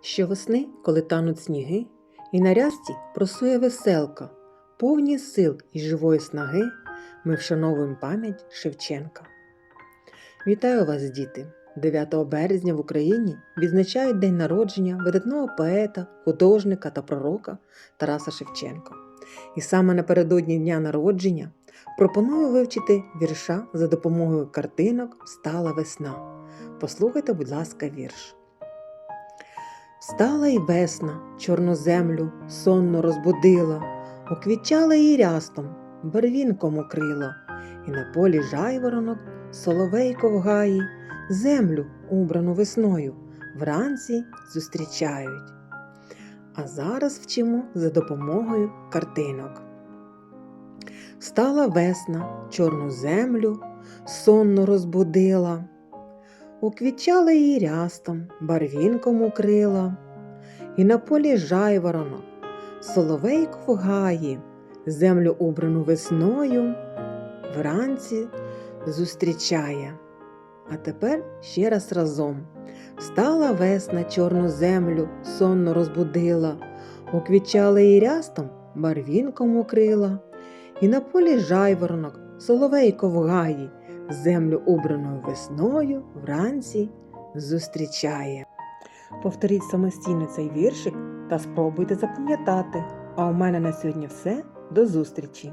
Щовесни, коли тануть сніги, і на рясті просує веселка, повні сил і живої снаги, ми вшановуємо пам'ять Шевченка. Вітаю вас, діти! 9 березня в Україні відзначають день народження видатного поета, художника та пророка Тараса Шевченка. І саме напередодні дня народження пропоную вивчити вірша за допомогою картинок Встала весна. Послухайте, будь ласка, вірш. Встала й весна, чорну землю сонно розбудила, уквітчала її рястом, барвінком укрила, і на полі жайворонок соловейко в гаї, землю, убрану весною, вранці зустрічають. А зараз вчимо за допомогою картинок. Встала весна, чорну землю, сонно розбудила, уквічала її рястом, барвінком укрила, і на полі жайворонок, соловейко в гаї, землю убрану весною, вранці зустрічає. А тепер ще раз разом. Встала весна чорну землю, сонно розбудила, уквічала її рястом, барвінком укрила, і на полі жайворонок, соловейко в гаї, землю убраною весною вранці зустрічає. Повторіть самостійно цей віршик та спробуйте запам'ятати. А у мене на сьогодні все. До зустрічі!